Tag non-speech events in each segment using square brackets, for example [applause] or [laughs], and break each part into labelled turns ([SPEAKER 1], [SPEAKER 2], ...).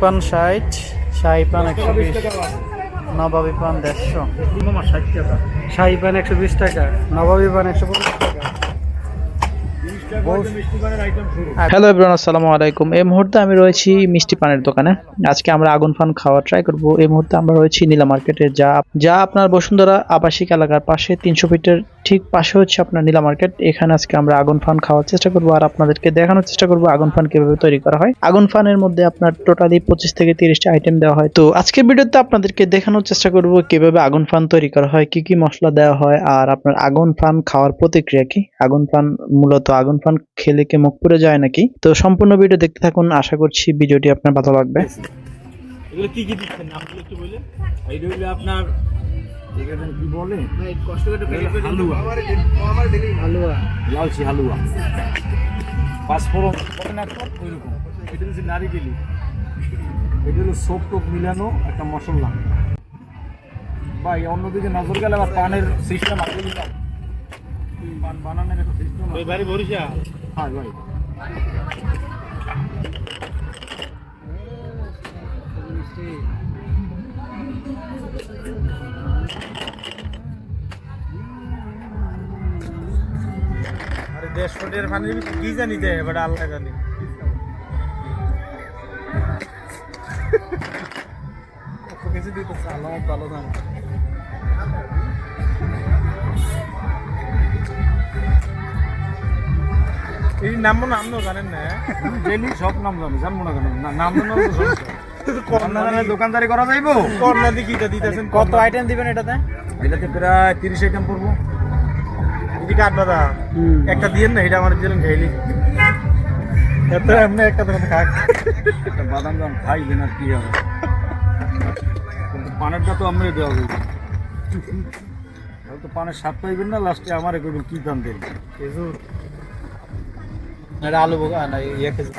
[SPEAKER 1] পান ষাট শাহি পান একশো বিশ নবাবি পান দেড়শো। শাহি পান একশো বিশ টাকা নবাবি পান একশো পঁচিশ টাকা।
[SPEAKER 2] হ্যালো এভরিওয়ান আসসালামু আলাইকুম। এই মুহূর্তে আমি রয়েছি মিষ্টি পানের দোকানে। আজকে আমরা আগুন ফান খাওয়া ট্রাই করব। এই মুহূর্তে আমরা রয়েছি নীলা মার্কেটে যা যা আপনার বসুন্ধরা আবাসিক এলাকার পাশে তিনশো ফিটের ঠিক পাশে হচ্ছে আপনার নীলা মার্কেট। এখানে আজকে আমরা আগুন ফান খাওয়ার চেষ্টা করব আর আপনাদেরকে দেখানোর চেষ্টা করব আগুন ফান কীভাবে তৈরি করা হয়। আগুন ফানের মধ্যে আপনার টোটালি পঁচিশ থেকে তিরিশটা আইটেম দেওয়া হয়। তো আজকের ভিডিওতে আপনাদেরকে দেখানোর চেষ্টা করব কীভাবে আগুন ফান তৈরি করা হয়, কি কি মশলা দেওয়া হয় আর আপনার আগুন ফান খাওয়ার প্রতিক্রিয়া কি? আগুন ফান মূলত আগুন ফান খেলে কি মুখ পুড়ে যায় নাকি? তো সম্পূর্ণ ভিডিও দেখতে থাকুন আশা করছি ভিডিওটি আপনার ভালো লাগবে।
[SPEAKER 3] এগুলো কি কি দিচ্ছেন? নামগুলো একটু বলে এইটা হইল আপনার এখানে কি বলে? হালুয়া।
[SPEAKER 1] হালুয়া।
[SPEAKER 3] লালচি হালুয়া। পাঁচফোড়ন বলে না তো ওইরকম। এটা হচ্ছে নারিকেলি। এটা হলো সোপ টোপ মিলানো একটা মশলা। ভাই অন্যদিকে নজর গেলে আবার পানের সিস্টেম আগে দিলাম পান বানানোর একটা সিস্টেম ওই বাড়ি বরিশা? হ্যাঁ ভাই
[SPEAKER 1] আরে দেড়শো ফুটের পানি কি জানি দে এবার আল্লাহ জানি। কত কিছু দিতেছে আল্লাহ ভালো জানি। এই নাম নাম তো জানেন না।
[SPEAKER 3] ডেলি সব নাম জানি জানব না কেন? নাম জানো। [laughs] দোকানদারি করা যাইবো।
[SPEAKER 1] কর্নার দিকে দিতেছেন? কত আইটেম দিবেন এটাতে?
[SPEAKER 3] এটাতে প্রায় তিরিশ আইটেম পড়ব।
[SPEAKER 1] এদিকে আট দাদা একটা দিয়েন না এটা আমার দিলেন খাইলি। এত এমনি একটা দোকান খাক
[SPEAKER 3] একটা বাদাম দাম খাইবেন আর কি হবে? [laughs] পানেরটা তো আমরা দেওয়া তাহলে তো পানের স্বাদ পাইবেন না লাস্টে আমারে করবেন কি দাম দেবেন?
[SPEAKER 1] খেজুর। এটা আলু বোকা না ইয়ে খেজুর।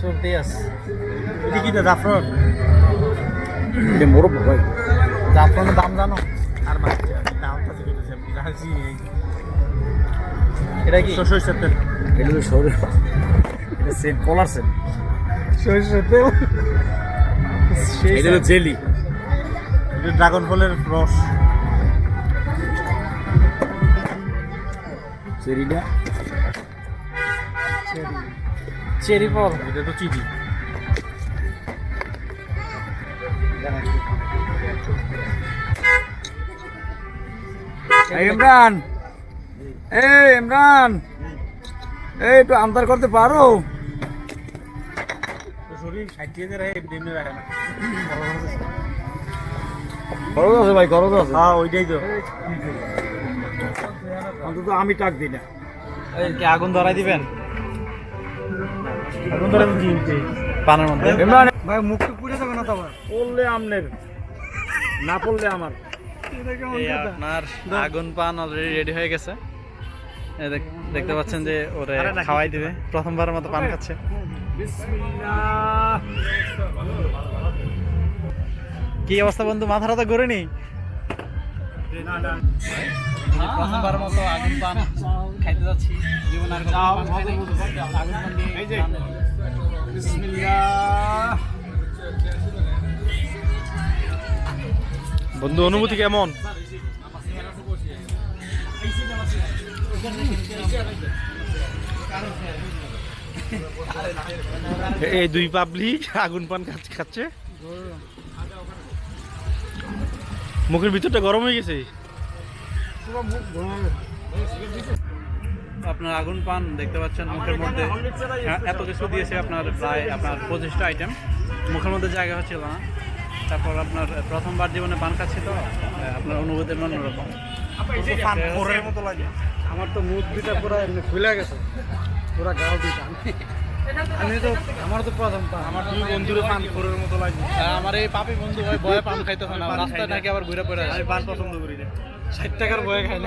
[SPEAKER 1] চলতে আছে। এটা কি জাফরন?
[SPEAKER 3] এটা মোরব ভাই
[SPEAKER 1] জাফরনের দাম জানো? আর বাচ্চা কেটেছে জানছি। এটা কি? সরষের তেল।
[SPEAKER 3] এটা শহরে সেট কলার সেট
[SPEAKER 1] সরষের তেল।
[SPEAKER 3] এটা হলো জেলি।
[SPEAKER 1] এটা ড্রাগন ফলের রস।
[SPEAKER 3] চেরিটা
[SPEAKER 1] চেরি। ফল এটা তো চিনি।
[SPEAKER 3] এই ইমরান এই ইমরান এই একটু আন্দার করতে পারো? খরচ আছে ভাই খরচ আছে।
[SPEAKER 1] হ্যাঁ ওইটাই তো।
[SPEAKER 3] অন্তত আমি টাক দিই না।
[SPEAKER 1] কি আগুন ধরাই দিবেন? আগুন ধরাই দিন পানের মধ্যে।
[SPEAKER 3] ইমরান
[SPEAKER 1] ভাই মুখটা পুড়ে যাবে না তো আবার।
[SPEAKER 3] পড়লে আমনের না পড়লে আমার।
[SPEAKER 1] এই আপনার আগুন পান অলরেডি রেডি হয়ে গেছে। দেখতে পাচ্ছেন যে ওরে খাওয়াই দিবে। প্রথমবারের মতো পান খাচ্ছে। কি অবস্থা বন্ধু? মাথা রাতা ঘুরে নি? প্রথমবার মতো আগুন পান খাইতে যাচ্ছি। জীবনে আর বন্ধু অনুভূতি কেমন? এই দুই পাবলিক আগুন পান খাচ্ছে খাচ্ছে। মুখের ভিতরটা গরম হয়ে গেছে? আপনার আগুন পান দেখতে পাচ্ছেন মুখের মধ্যে। হ্যাঁ, এত কিছু দিয়েছে আপনার প্রায় আপনার পঁচিশটা আইটেম মুখের মধ্যে জায়গা হচ্ছিল না। তারপর আপনার প্রথমবার জীবনে পান খাচ্ছি তো আপনার অনুভূতি অন্যরকম। মতো লাগে।
[SPEAKER 3] আমার তো মুখ দুটা পুরো এমনি ফুলে গেছে। পুরা গাও দুটা
[SPEAKER 1] আমি তো আমার তো প্রথম পান। আমার দুই বন্ধুর পান খোরের মতো লাগে আমার এই পাপি বন্ধু ভাই ভয়ে পান খাইতে হয় না রাস্তায় নাকি আবার ঘুরে পড়ে আমি পান পছন্দ করি না।
[SPEAKER 3] ষাট টাকার বয়ে খাই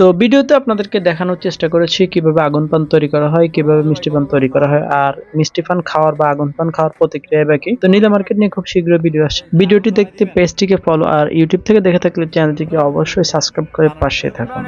[SPEAKER 2] তো ভিডিওতে আপনাদেরকে দেখানোর চেষ্টা করেছি কীভাবে আগুন পান তৈরি করা হয় কীভাবে মিষ্টি পান তৈরি করা হয় আর মিষ্টি পান খাওয়ার বা আগুন পান খাওয়ার প্রতিক্রিয়া বাকি তো নীলা মার্কেট নিয়ে খুব শীঘ্রই ভিডিও আসছে। ভিডিওটি দেখতে পেজটিকে ফলো আর ইউটিউব থেকে দেখে থাকলে চ্যানেলটিকে অবশ্যই সাবস্ক্রাইব করে পাশে থাকুন।